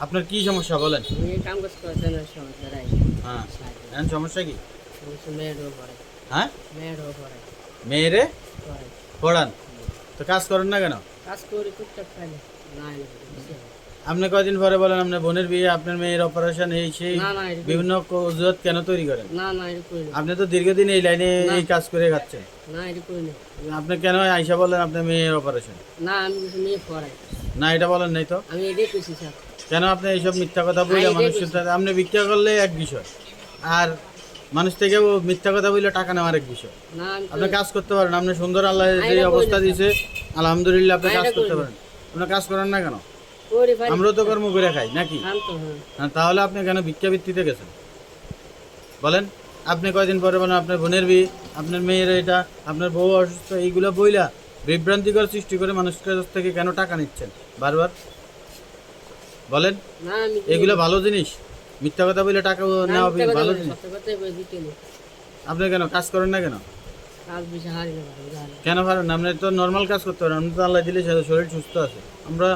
আপনার কি সমস্যা বলেন? কাম কাজ সমস্যা হ্যাঁ। এখন সমস্যা কি? মেয়েরও পড়ে। হ্যাঁ? মেয়েরও পড়ে। মেয়েরে? পড়ান? তো কাজ করেন না কেন? কাজ করি টুকটাক খাই না আপনি কয়দিন পরে বলেন আপনার বোনের বিয়ে আপনার মেয়ের অপারেশন এই সেই বিভিন্ন অজুহাত কেন তৈরি করেন? না না এটা আপনি তো দীর্ঘদিন এই লাইনে এই কাজ করে খাচ্ছেন। আপনি কেন আইসা বললেন আপনার মেয়ের অপারেশন না আমি মেয়ে পড়াই। না এটা বলেন নাই তো। আমি এটাই স্যার। কেন আপনি এইসব মিথ্যা কথা বলে এটাই মানুষের সাথে আপনি ভিক্ষা করলে এক বিষয় আর মানুষ থেকে ও মিথ্যা কথা বললে টাকা নেওয়ার এক বিষয়। আপনি কাজ করতে পারেন আপনি সুন্দর আল্লাহ যে অবস্থা দিয়েছে আলহামদুলিল্লাহ আপনি কাজ করতে পারেন। আপনি কাজ করেন না কেন? আমরাও তো কর্ম করে খাই নাকি? হ্যাঁ। হ্যাঁ, তাহলে আপনি কেন ভিক্ষা ভিত্তিতে গেছেন? বলেন আপনি কয়দিন পরে বলেন আপনার বোনের বিয়ে আপনার মেয়ের এটা আপনার বউ অসুস্থ এইগুলো বইলা বিভ্রান্তিকর সৃষ্টি করে মানুষের কাছ থেকে কেন টাকা নিচ্ছেন? বারবার। বলেন? এগুলো ভালো জিনিস। মিথ্যা কথা বলে টাকা নেওয়া ভালো জিনিস। আপনি কেন কাজ করেন না কেন? কেন পারেন না? আপনি তো নর্মাল কাজ করতে পারেন। আপনি তো আল্লাহ দিলে শরীর সুস্থ আছে। আমরা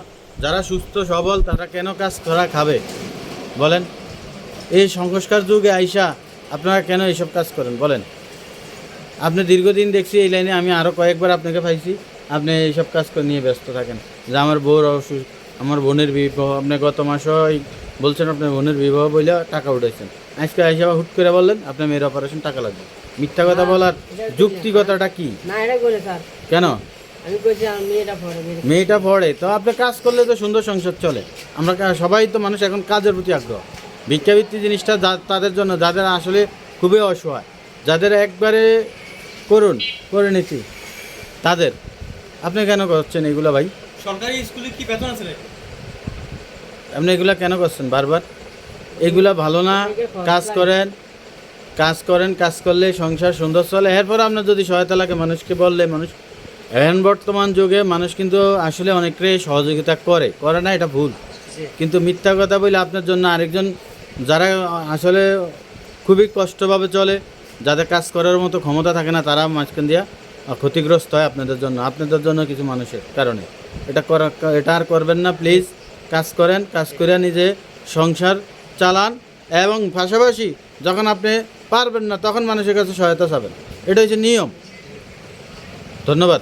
যারা সুস্থ সবল তারা কেন কাজ করা খাবে? বলেন। এই সংস্কার যুগে আইসা আপনারা কেন এইসব কাজ করেন? বলেন। আপনি দীর্ঘদিন দেখছি এই লাইনে আমি আরও কয়েকবার আপনাকে পাইছি। আপনি এইসব কাজ করে নিয়ে ব্যস্ত থাকেন। যে আমার বউর অসুখ আমার বোনের বিবাহ আপনি গত মাসই বলছেন আপনার বোনের বিবাহ বলে টাকা উঠাইছেন। আজকে আইসা হুট করে বললেন আপনার মেয়ের অপারেশন টাকা লাগবে। মিথ্যা কথা বলার যুক্তিগতটা কি? না এটা করে স্যার। কেন? আমি কইছি আমার মেয়েটা পড়ে মেয়েটা মেয়েটা পড়ে তো আপনি কাজ করলে তো সুন্দর সংসার চলে। আমরা কা- সবাই তো মানুষ এখন কাজের প্রতি আগ্রহ। ভিক্ষাবৃত্তি জিনিসটা যা- তাদের জন্য যাদের আসলে খুবই অসহায় যাদের একবারে করুন করে নিচ্ছি তাদের। আপনি কেন করছেন এগুলো ভাই? সরকারি স্কুলে কি বেতন আছে? আপনি এগুলা কেন করছেন? বারবার? এগুলা ভালো না? কাজ করেন কাজ করেন, কাজ করলে সংসার সুন্দর চলে। এরপর আপনার যদি সহায়তা লাগে মানুষকে বললে, মানুষ এখন বর্তমান যুগে মানুষ কিন্তু আসলে অনেকটাই সহযোগিতা করে। করে না, এটা ভুল। কিন্তু মিথ্যা কথা বলে আপনার জন্য আরেকজন যারা আসলে খুবই কষ্টভাবে চলে, যাদের কাজ করার মতো ক্ষমতা থাকে না, তারা মাঝখান দিয়া ক্ষতিগ্রস্ত হয় আপনাদের জন্য আপনাদের জন্য কিছু মানুষের কারণে। এটা করা, এটা আর করবেন না প্লিজ কাজ করেন, কাজ করে নিজে সংসার চালান এবং পাশাপাশি যখন আপনি পারবেন না, তখন মানুষের কাছে সহায়তা চাবেন। এটা হচ্ছে নিয়ম। ধন্যবাদ।